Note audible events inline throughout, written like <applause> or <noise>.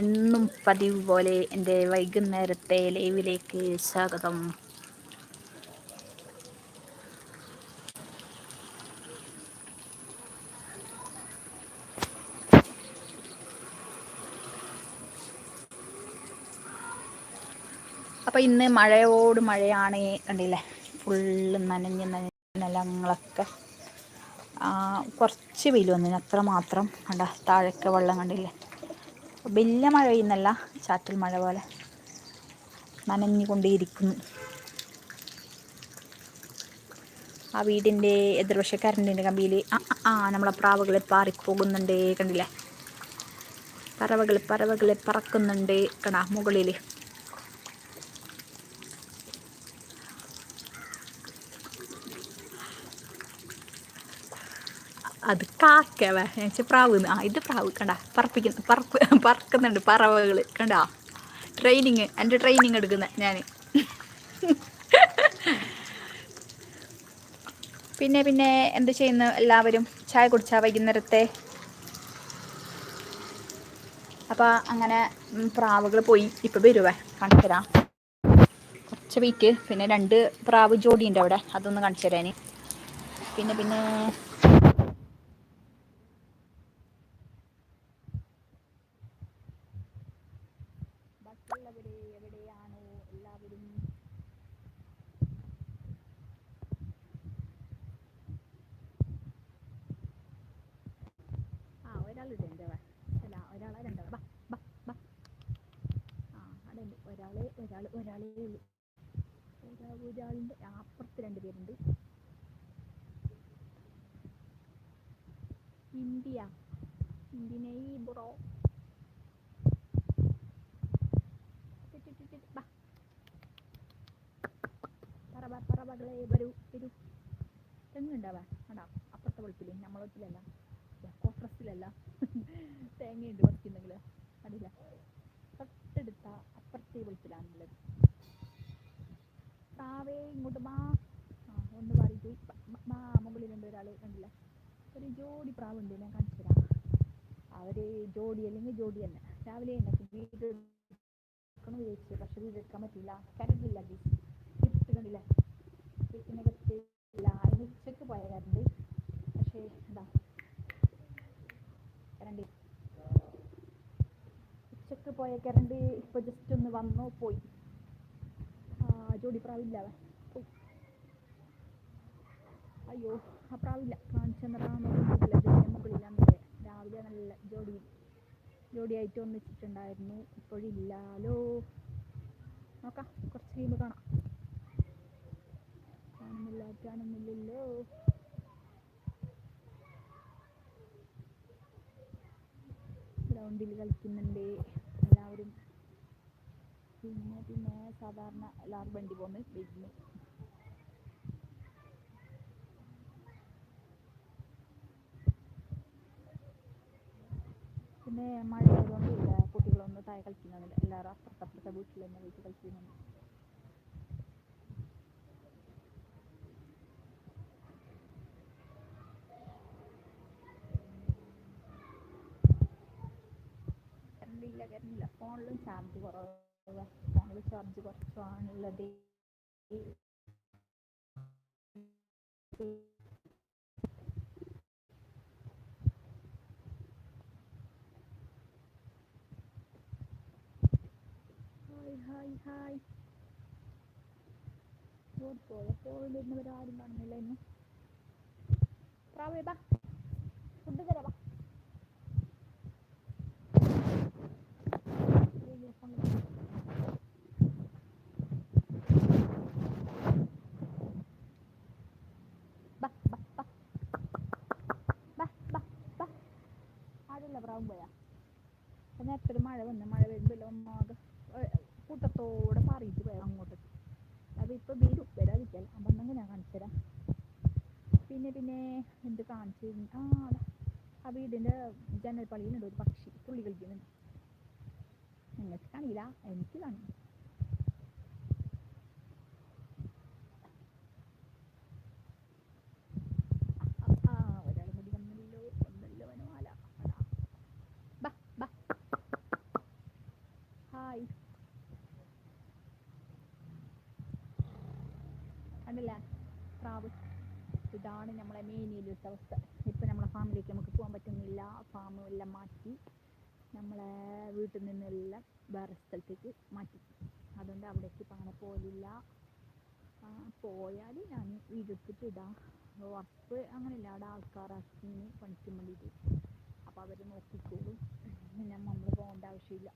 എന്നും പതിവ് പോലെ എന്റെ വൈകുന്നേരത്തെ ലൈവിലേക്ക് സ്വാഗതം. അപ്പോൾ ഇന്ന് മഴയോട് മഴയാണ് കണ്ടില്ലേ? ഫുള്ള് നനഞ്ഞ് നനഞ്ഞലങ്ങളൊക്കെ കുറച്ച് വെയിൽ വന്നതിന് അത്ര മാത്രം. കണ്ട താഴൊക്കെ വെള്ളം കണ്ടില്ലേ? വലിയ മഴ പെയ്യുന്നല്ല ചാറ്റൽ മഴ പോലെ നനഞ്ഞുകൊണ്ടേയിരിക്കുന്നു. ആ വീടിന്റെ എതിർവശ കരണ്ടിന്റെ കമ്പിയിൽ ആ ആ നമ്മളെ പ്രാവുകളെ പാറിപ്പോകുന്നുണ്ട് കണ്ടില്ലേ? പറവകൾ പറവകളെ പറക്കുന്നുണ്ട് കടാ മുകളിൽ അത് കാക്കവ വെച്ചാൽ പ്രാവ് ആ ഇത് പ്രാവ്. കണ്ട പറപ്പിക്കുന്ന പറപ്പ് പറക്കുന്നുണ്ട് പറവകൾ കണ്ട ട്രെയിനിങ് എന്റെ ട്രെയിനിങ് എടുക്കുന്ന ഞാൻ പിന്നെ പിന്നെ എന്ത് ചെയ്യുന്നു എല്ലാവരും? ചായ കുടിച്ചാൽ വൈകുന്നേരത്തെ? അപ്പോൾ അങ്ങനെ പ്രാവുകൾ പോയി. ഇപ്പം വരുവേ കാണിച്ചു തരാം കുറച്ച് വെയിറ്റ്. പിന്നെ രണ്ട് പ്രാവ് ജോഡിയുണ്ട് അവിടെ. അതൊന്ന് കാണിച്ചു തരാൻ പിന്നെ പിന്നെ ബാക്കിയുള്ളവരെ എവിടെയാണോ എല്ലാവരും ആ ഒരാളുണ്ട് എന്റെ അല്ല ഒരാളെ രണ്ടാളെ ബാ ബാ ബാ ആ അവിടെ ഉണ്ട് ഒരാൾ ഒരാൾ ഒരാളേ ഉള്ളൂ ഒരാൾ ഒരാളുണ്ട് അപ്പുറത്ത് രണ്ട് പേരുണ്ട് ഇന്ത്യ ഇന്ത്യനെ ബ്രോ പറവകളെ വരൂ വരൂ തെങ്ങുണ്ടാവാ? അടാ അപ്പുറത്തെ വെളുപ്പിൽ നമ്മളെ വെളുപ്പിലല്ല കോട്ടറസിലല്ല തേങ്ങയുണ്ട് കുറച്ചുണ്ടെങ്കിൽ കണ്ടില്ല? തൊട്ടടുത്ത അപ്പുറത്തെ വെളുപ്പിലാണുള്ളത് താവേ ഇങ്ങോട്ട് മാ. ആ ഒന്ന് പറയിട്ട് മാ മുകളിലുണ്ട് ഒരാൾ കണ്ടില്ല? ഒരു ജോഡി പ്രാവുണ്ട് ഞാൻ കാണിച്ചു തരാം. അവർ ജോഡി അല്ലെങ്കിൽ ജോഡി തന്നെ. രാവിലെ എനിക്ക് വീട് എടുക്കണം വിചാരിച്ചു പക്ഷെ വീട് പറ്റില്ല കരണ്ടില്ല ഗിഫ്റ്റ് കണ്ടില്ല? വീട്ടിനകത്തില്ല അതിന് ഉച്ചയ്ക്ക് പോയ പക്ഷേ എന്താ? ഉച്ചയ്ക്ക് പോയ കരണ്ട് ഇപ്പോൾ ജസ്റ്റ് ഒന്ന് വന്നു പോയി. ജോഡി പ്രാവില്ല പോയി. അയ്യോ ആ പ്രാവില്ല. കാണിച്ചെന്നറാന്നില്ല മുകളിലാന്നില്ലേ രാവിലെ നല്ല ജോഡി ജോഡിയായിട്ട് ഒന്നിച്ചിട്ടുണ്ടായിരുന്നു. ഇപ്പോഴില്ലാലോ. നോക്കാം കുറച്ച് കഴിയുമ്പോൾ കാണാം. കാണുന്നില്ല ഗ്രൗണ്ടിൽ കളിക്കുന്നുണ്ട്. എല്ലാവരും. പിന്നെ പിന്നെ സാധാരണ എല്ലാവരും വണ്ടി പോകുന്നു വരുന്നു പിന്നെ മഴ ആയതുകൊണ്ട് കുട്ടികളൊന്നും താഴെ കളിക്കുന്നുണ്ട് എല്ലാവരും അപ്പുറത്തപ്പുറത്തെ വീട്ടിൽ തന്നെ പോയിട്ട് കളിക്കുന്നുണ്ട്. ഫോണിലും ചാർജ് കുറവ്. ഫോണിൽ ചാർജ് കുറച്ചാണുള്ളത് ഹായ് ഹായ് ഹായ്. പോയ ഫോണിൽ ഇരുന്നവരാരും കാണുന്നില്ല ഇന്ന് പ്രാവേ ബാ ഫുഡ് തരാം ബാ അയ്യോ, ഫോണിൽ ബാ ബാ ബാ ബാ ബാ ബാ ആടില്ല പ്രാവും പോയാ അപ്പൊ നേരത്തെ ഒരു മഴ വന്ന് മഴ വരുമ്പോൾ ഒന്നാകെ കൂട്ടത്തോടെ പാറിയിട്ട് പോയാൽ അങ്ങോട്ട്. അത് വീടും വരാതിരിക്കൽ അപ്പം എന്തെങ്കിലും ഞാൻ കാണിച്ചു തരാം പിന്നെ പിന്നെ എന്ത് കാണിച്ചു? ആ ആ വീടിന്റെ ജനൽപ്പള്ളിയിലുണ്ട് ഒരു പക്ഷി. തുള്ളി കളിക്കുന്നുണ്ട്. നിങ്ങൾക്ക് കാണില്ല എനിക്ക് കാണും ആ, ആ ഒരാൾ കൂടി വന്നല്ലോ വന്നല്ലോ വനമാല അടാ. ബാ ബാ ഹായ് കണ്ടില്ലേ പ്രാവ് ഇതാണ് മെയിനിലത്തെ അവസ്ഥ ഇപ്പം നമ്മളെ ഫാമിലേക്ക് നമുക്ക് പോകാൻ പറ്റുന്നില്ല. ഫാമും എല്ലാം മാറ്റി നമ്മളെ വീട്ടിൽ നിന്നെല്ലാം വേറെ സ്ഥലത്തേക്ക് മാറ്റി. അതുകൊണ്ട് അവിടേക്ക് ഇപ്പം അങ്ങനെ പോലില്ല. പോയാൽ ഞാൻ വീഡിയോ എടുത്തിട്ട് ഇടാം. ഇല്ല അങ്ങനെയില്ല. അവിടെ ആൾക്കാരാക്കി പണിക്കും വേണ്ടിയിട്ട്. അപ്പോൾ അവർ നോക്കിക്കോളും. പിന്നെ നമ്മൾ പോകേണ്ട ആവശ്യമില്ല.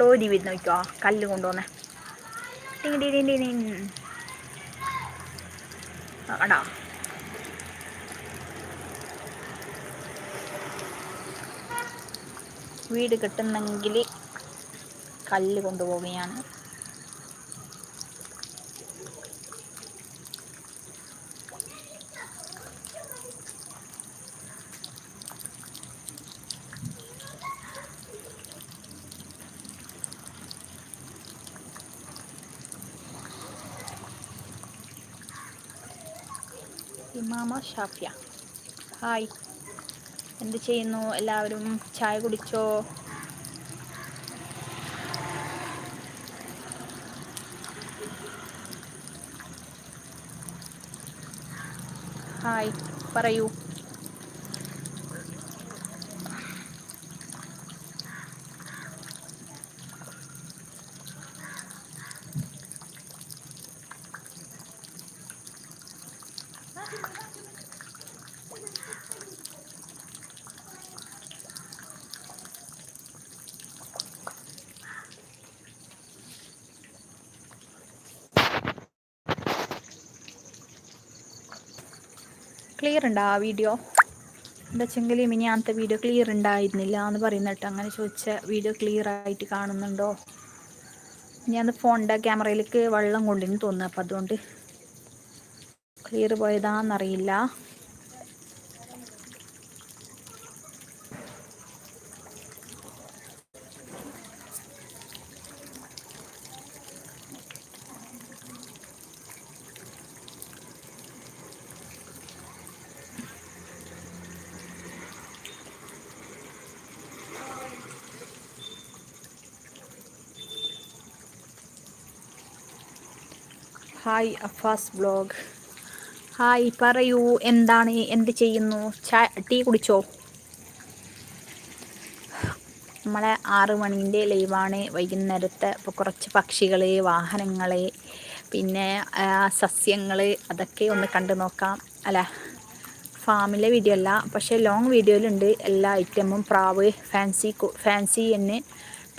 ലോരി വരുന്ന നോക്കിയോ കല്ല് കൊണ്ടുവന്നേ. കണ്ടോ വീട് കിട്ടുന്നെങ്കിൽ കല്ല് കൊണ്ടുപോവുകയാണ്. ഷാഫിയ. ഹായ്. എന്ത് ചെയ്യുന്നു? എല്ലാവരും ചായ കുടിച്ചോ? ഹായ്. പറയൂ. ക്ലിയർ ഉണ്ടോ ആ വീഡിയോ എന്താ വെച്ചെങ്കിൽ അങ്ങനത്തെ വീഡിയോ ക്ലിയർ ഉണ്ടായിരുന്നില്ല എന്ന് പറയുന്നിട്ട് അങ്ങനെ ചോദിച്ച വീഡിയോ ക്ലിയർ ആയിട്ട് കാണുന്നുണ്ടോ? ഞാൻ ഫോണിന്റെ ക്യാമറയിലേക്ക് വെള്ളം കൊണ്ടിന് തോന്നുന്നു. അപ്പം അതുകൊണ്ട് ക്ലിയർ പോയതാണെന്നറിയില്ല ഹായ് അഫാസ് ബ്ലോഗ് ഹായ് പറയൂ. എന്താണ്? എന്ത് ചെയ്യുന്നു? ചാ ടീ കുടിച്ചോ? നമ്മളെ ആറ് മണീന്റെ ലൈവാണ്. വൈകുന്നേരത്തെ ഇപ്പോൾ കുറച്ച് പക്ഷികൾ വാഹനങ്ങൾ പിന്നെ സസ്യങ്ങൾ അതൊക്കെ ഒന്ന് കണ്ടു നോക്കാം. അല്ല ഫാമിലെ വീഡിയോ അല്ല പക്ഷേ ലോങ് വീഡിയോയിലുണ്ട് എല്ലാ ഐറ്റമും പ്രാവ് ഫാൻസി ഫാൻസി എന്ന്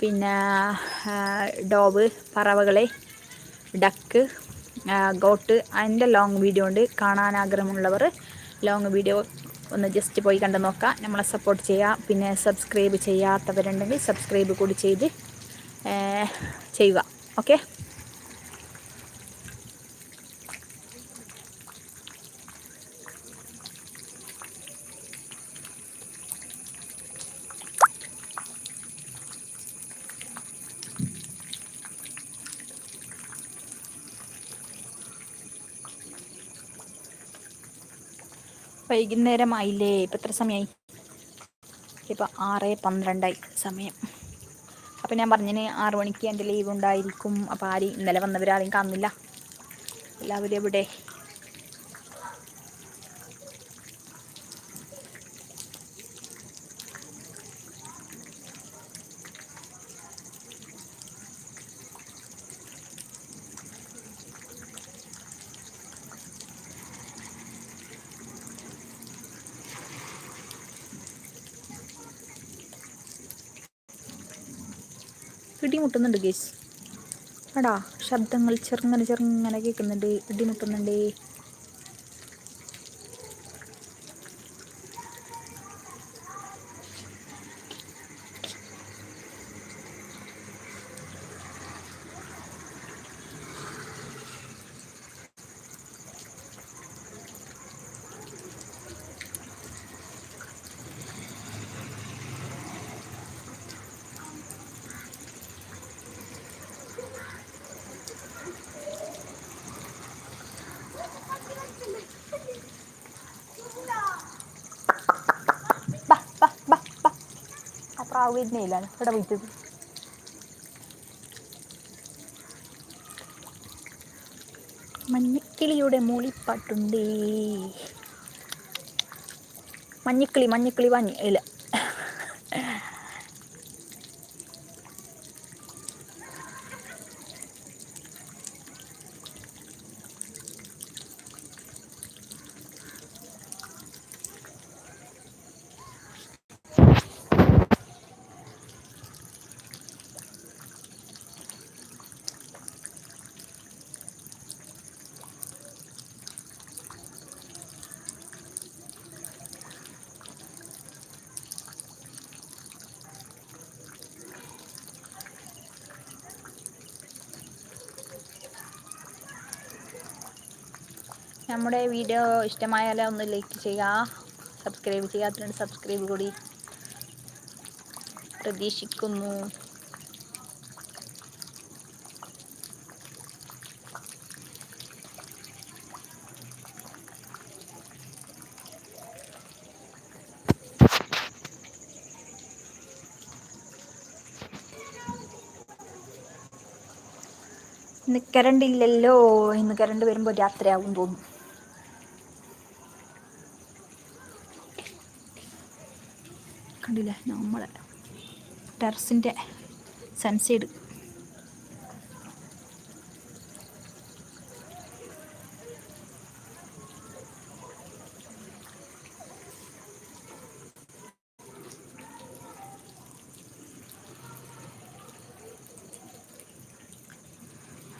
പിന്നെ ഡോവ് പറവകളെ ഡക്ക് ഗോട്ട് അതിന്റെ ലോങ് വീഡിയോ ഉണ്ട്. കാണാൻ ആഗ്രഹമുള്ളവർ ലോങ് വീഡിയോ ഒന്ന് ജസ്റ്റ് പോയി കണ്ടു നോക്കാം. നമ്മളെ സപ്പോർട്ട് ചെയ്യുക പിന്നെ സബ്സ്ക്രൈബ് ചെയ്യാത്തവരുണ്ടെങ്കിൽ സബ്സ്ക്രൈബ് കൂടി ചെയ്ത് ചെയ്യുക. ഓക്കെ വൈകുന്നേരമായില്ലേ? ഇപ്പം എത്ര സമയമായി ഇപ്പം ആറ് പന്ത്രണ്ടായി സമയം. അപ്പം ഞാൻ പറഞ്ഞിന് ആറു മണിക്ക് എന്റെ ലീവ് ഉണ്ടായിരിക്കും. അപ്പം ആരും ഇന്നലെ വന്നവരാരെയും കാണുന്നില്ല. എല്ലാവരും എവിടെ? ഇടിമുട്ടുന്നുണ്ട് ഗേസ് അടാ ശബ്ദങ്ങൾ ചെറുങ്ങനെ ചെറുങ്ങനെ കേൾക്കുന്നുണ്ട്. ഇടിമുട്ടുന്നുണ്ട്. വരുന്നില്ല ഇവിടെ വിറ്റത് മഞ്ഞക്കിളിയുടെ മൂളിപ്പാട്ടുണ്ടേ. മഞ്ഞക്കിളി മഞ്ഞക്കിളി വാങ്ങി ഇല്ല. നമ്മുടെ വീഡിയോ ഇഷ്ടമായാലും ഒന്ന് ലൈക്ക് ചെയ്യുക. സബ്സ്ക്രൈബ് ചെയ്യാത്തതുകൊണ്ട് സബ്സ്ക്രൈബ് കൂടി. പ്രതീക്ഷിക്കുന്നു. ഇന്ന് കരണ്ടില്ലല്ലോ ഇല്ലല്ലോ. ഇന്ന് കരണ്ട് വരുമ്പോൾ രാത്രിയാവും തോന്നും കണ്ടില്ലേ നമ്മളെ ടെറസിന്റെ സൺസൈഡ്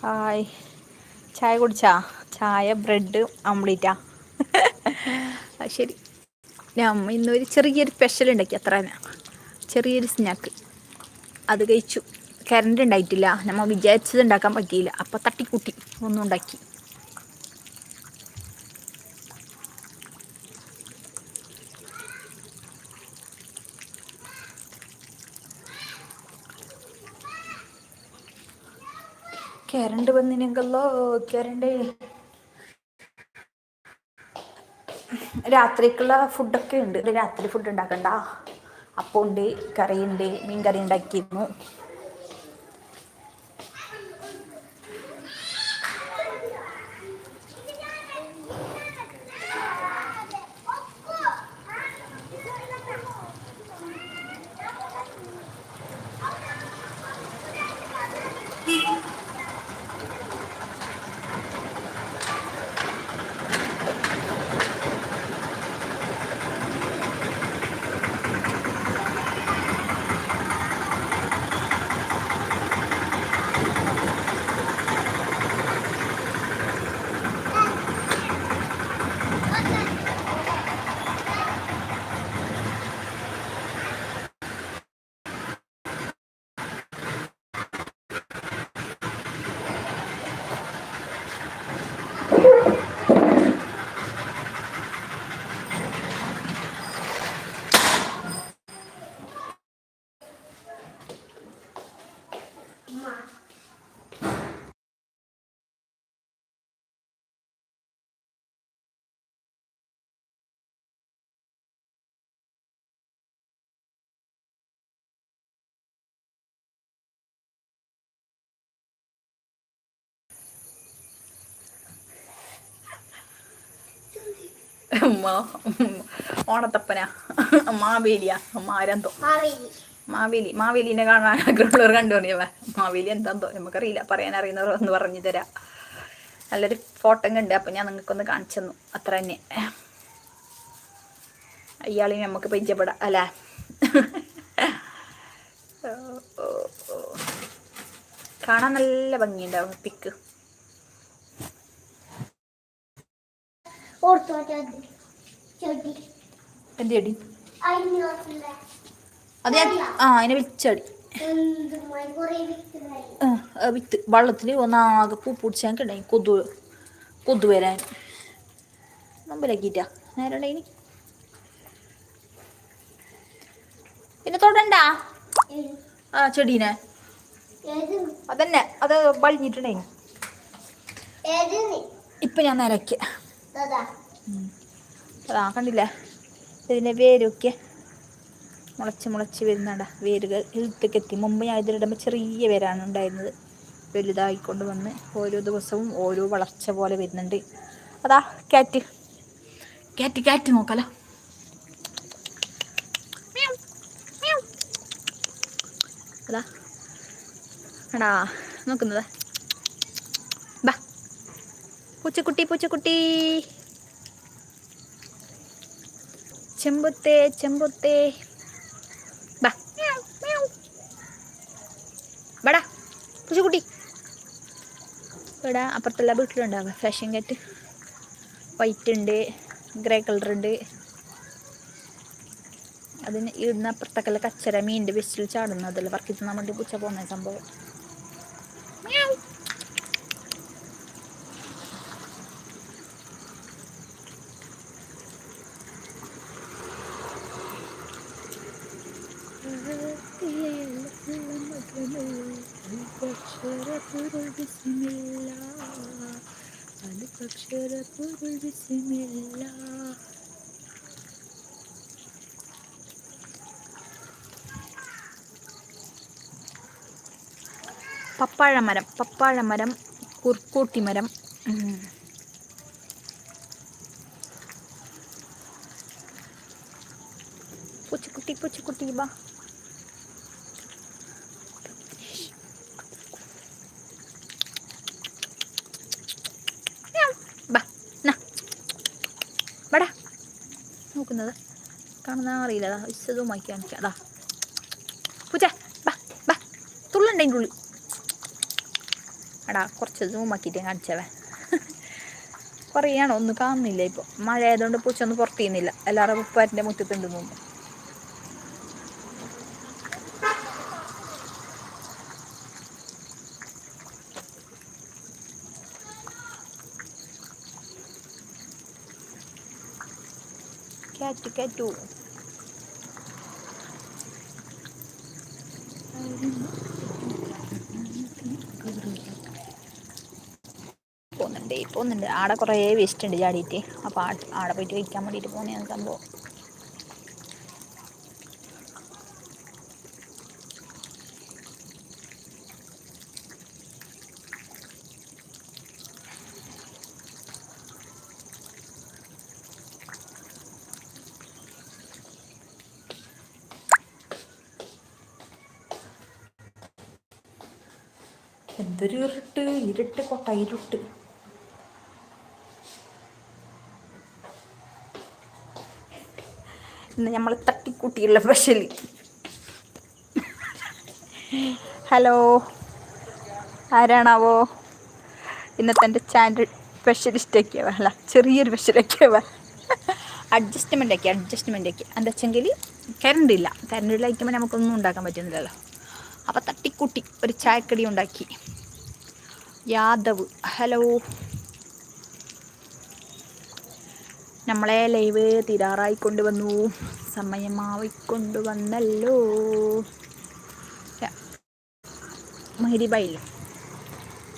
ഹായ്. ചായ കുടിച്ചാ? ചായ ബ്രെഡ് ഓംലേറ്റാ ശരി. ഞാൻ ഇന്നൊരു ചെറിയൊരു സ്പെഷ്യൽ ഉണ്ടാക്കി അത്ര ചെറിയൊരു സ്നാക്ക് അത് കഴിച്ചു. കറണ്ട് ഉണ്ടായിട്ടില്ല. നമ്മൾ വിചാരിച്ചത് ഉണ്ടാക്കാൻ പറ്റിയില്ല. അപ്പം തട്ടിക്കൂട്ടി. ഒന്നും ഉണ്ടാക്കി. കറണ്ട് വന്നിനെങ്കല്ലോ. കറണ്ട് രാത്രിക്കുള്ള ഫുഡൊക്കെ ഉണ്ട്. രാത്രി ഫുഡ് ഉണ്ടാക്കണ്ട. അപ്പം ഉണ്ട് കറിയുണ്ട് മീൻ കറി ഉണ്ടാക്കിയിരുന്നു. ഓണത്തപ്പന. മാവേലിയ. മാരെന്തോ. മാവേലി. മാവേലിനെ കാണാൻ ആഗ്രഹമുള്ളവർ കണ്ടു പറഞ്ഞവ മാവേലി എന്താന്തോ? നമുക്കറിയില്ല. പറയാൻ അറിയുന്നവർ ഒന്ന് പറഞ്ഞു തരാം. നല്ലൊരു ഫോട്ടോ കണ്ട് അപ്പം ഞാൻ നിങ്ങൾക്കൊന്ന് കാണിച്ചു തന്നു. അത്ര തന്നെ. അയാളെ നമുക്ക് പരിചയപ്പെടാം. അല്ലേ? കാണാൻ നല്ല ഭംഗിയുണ്ടാവും പിക്ക് എന്ത് ചെടി? അത് ഞാൻ ആ അതിനെ വിളിച്ചടി വിത്ത് വെള്ളത്തിൽ ഒന്നാകെ പൂ പിടിച്ചാൽ ഉണ്ടായി കൊതു കൊതു വരാൻ. മുമ്പിലാക്കിട്ടാ നേരെ ഉണ്ടായിനി പിന്നെ തൊടണ്ട? ആ ചെടീനെ. അതന്നെ. അത് വളിഞ്ഞിട്ടുണ്ടായിനി ഇപ്പൊ ഞാൻ നേരಕ್ಕೆ അതാ കണ്ടില്ല? ഇതിന്റെ വേരൊക്കെ മുളച്ച് മുളച്ച് വരുന്നണ്ട വേരുകൾ. ഇഴുത്തേക്ക് എത്തി. മുമ്പ് ഞാൻ ഇതിലിടുമ്പോൾ ചെറിയ വേരാണ് ഉണ്ടായിരുന്നത്. വലുതായിക്കൊണ്ട് വന്ന് ഓരോ ദിവസവും ഓരോ വളർച്ച പോലെ വരുന്നുണ്ട്. അതാ കാറ്റ് ക്യാറ്റ് ക്യാറ്റ് നോക്കാലോ. അതാ എടാ നോക്കുന്നത്. ബാ. പൂച്ചക്കുട്ടി പൂച്ചക്കുട്ടി. ചെമ്പുത്തേ ചെമ്പുത്തേ ബാ ബടാ പൂച്ചക്കുട്ടി ഇവിടെ അപ്പുറത്തുള്ള വീട്ടിലുണ്ടാവുക. ഫാഷൻ കാറ്റ് വൈറ്റ് ഉണ്ട്. ഗ്രേ കളർ ഉണ്ട്. അതിന് ഇടുന്ന അപ്പുറത്തൊക്കെ കച്ചര മീനിന്റെ വെസ്റ്റിൽ ചാടുന്നതല്ല തിന്നാൻ വേണ്ടി പൂച്ച പോകുന്ന സംഭവം. പപ്പാഴ മരം പപ്പാഴ മരം കുർക്കൂട്ടി മരം. പൂച്ചക്കുട്ടി പൂച്ചക്കുട്ടി ബാ. നോക്കുന്നത് കാണുന്ന അറിയില്ല. അതാ വായിക്കാൻ കാണിക്കാം. അതാ പൂച്ച ബാ ബാ. തുള്ളുണ്ട് എടാ കുറച്ച് സൂമാക്കിയിട്ട് കാണിച്ചവേ. <laughs> കാണിച്ചവേ ആണോ? ഒന്നും കാണുന്നില്ല ഇപ്പോൾ മഴ ആയതുകൊണ്ട് പൂച്ച ഒന്നും പുറത്തു ചെയ്യുന്നില്ല. എല്ലാവരും ഉപ്പാരിന്റെ മുറ്റത്തുണ്ട് മുമ്പ് കാറ്റ് to. പോകുന്നുണ്ട് പോകുന്നുണ്ട്. ആടെ കുറേ വേസ്റ്റ് ഉണ്ട് ചാടിയിട്ട്. അപ്പോൾ ആടെ പോയിട്ട് കഴിക്കാൻ വേണ്ടിയിട്ട് പോകുന്നതാണ് സംഭവം. എന്തൊരു ഇരുട്ട് ഇരുട്ട് കൊട്ട ഇരുട്ട് ഇന്ന് നമ്മൾ തട്ടിക്കൂട്ടിയുള്ള സ്പെഷ്യൽ ഹലോ ആരാണാവോ? ഇന്നത്തെ എന്റെ ചാനൽ സ്പെഷ്യലിസ്റ്റൊക്കെയാവ അല്ല ചെറിയൊരു സ്പെഷ്യലൊക്കെയാവ ആക്കിയവ. അഡ്ജസ്റ്റ്മെന്റ് ഒക്കെ എന്താ വെച്ചെങ്കിൽ കറണ്ട് ഇല്ല. കറണ്ട് ഇല്ലായിരിക്കുമ്പോൾ നമുക്കൊന്നും ഉണ്ടാക്കാൻ പറ്റുന്നില്ലല്ലോ. അപ്പോൾ തട്ടിക്കൂട്ടി ഒരു ചായക്കടി ഉണ്ടാക്കി. യാദവ് ഹലോ. നമ്മളെ ലൈവ് തിരാറായി കൊണ്ടുവന്നു. സമയമാവിക്കൊണ്ടുവന്നല്ലോ വന്നല്ലോ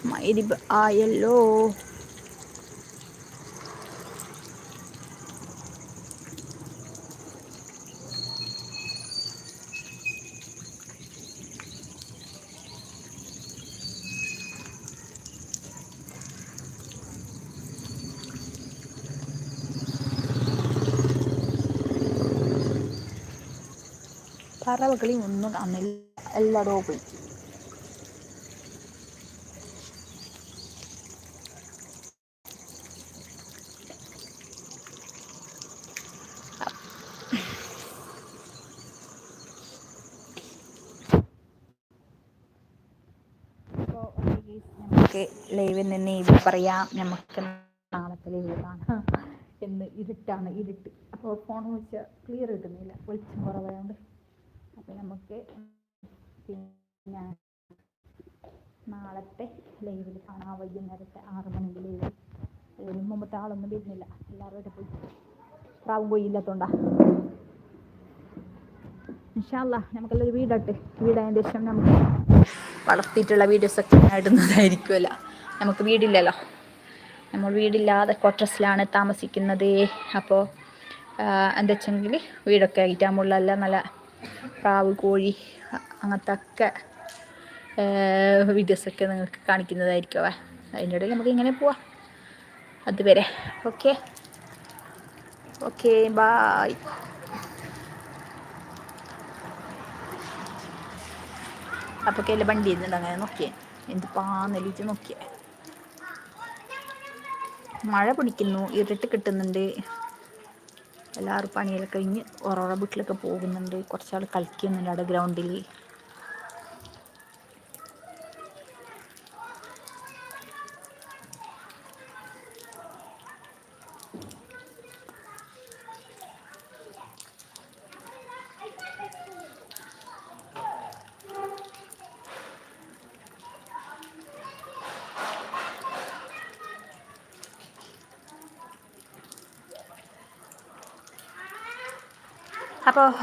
മൈരിബ് ആയല്ലോ. പറവകളി ഒന്നും കാണുന്നില്ല എല്ലായിടവും പോയി. ലൈവിൽ നിന്ന് ഇത് പറയാം. നമുക്ക് നാളത്തെ ലൈവ് എന്ന് ഇരുട്ടാണ് ഇരുട്ട്. അപ്പോൾ ഫോൺ വിളിച്ചാൽ ക്ലിയർ കിട്ടുന്നില്ല. വെളിച്ചം കുറവായതുകൊണ്ട് അപ്പോൾ നമുക്ക് പിന്നെ നാളത്തെ ലൈവിൽ കാണാം. വൈകുന്നേരത്തെ ആറ് മണിക്ക് ലൈവ് അതിന് മുമ്പത്തെ ആളൊന്നും വരുന്നില്ല. എല്ലാവരും പോയി. പ്രാവും പോയില്ലാത്തോണ്ടാ ഇൻഷാല്ല നമുക്കെല്ലാം വീടട്ടെ. വീടായതിന് ശേഷം നമുക്ക് വളർത്തിയിട്ടുള്ള വീഡിയോസൊക്കെ ഇടുന്നതായിരിക്കുമല്ലോ നമുക്ക് വീടില്ലല്ലോ. നമ്മൾ വീടില്ലാതെ ക്വാർട്ടേഴ്സിലാണ് താമസിക്കുന്നത്. അപ്പോൾ എന്താ വെച്ചെങ്കിൽ വീടൊക്കെ ആയിട്ടാകുമ്പോഴെല്ലാം നല്ല പ്രാവ് കോഴി അങ്ങനത്തെ ഒക്കെ വീഡിയോസൊക്കെ നിങ്ങൾക്ക് കാണിക്കുന്നതായിരിക്കും അതിന്റെ ഇടയിൽ നമുക്ക് ഇങ്ങനെ പോവാം. അതുവരെ. ഓക്കെ. Okay bye. നോക്കിയേ. മഴ എല്ലാവരും പണിയെല്ലാം കഴിഞ്ഞ് ഓരോരോ വീട്ടിലൊക്കെ പോകുന്നുണ്ട്. കുറച്ചാൾ കളിക്കുന്നുണ്ട് അവിടെ ഗ്രൗണ്ടിൽ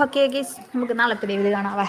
ഓക്കെ ഗീസ്. നമുക്ക് നാളത്തെ വീട് കാണാവേ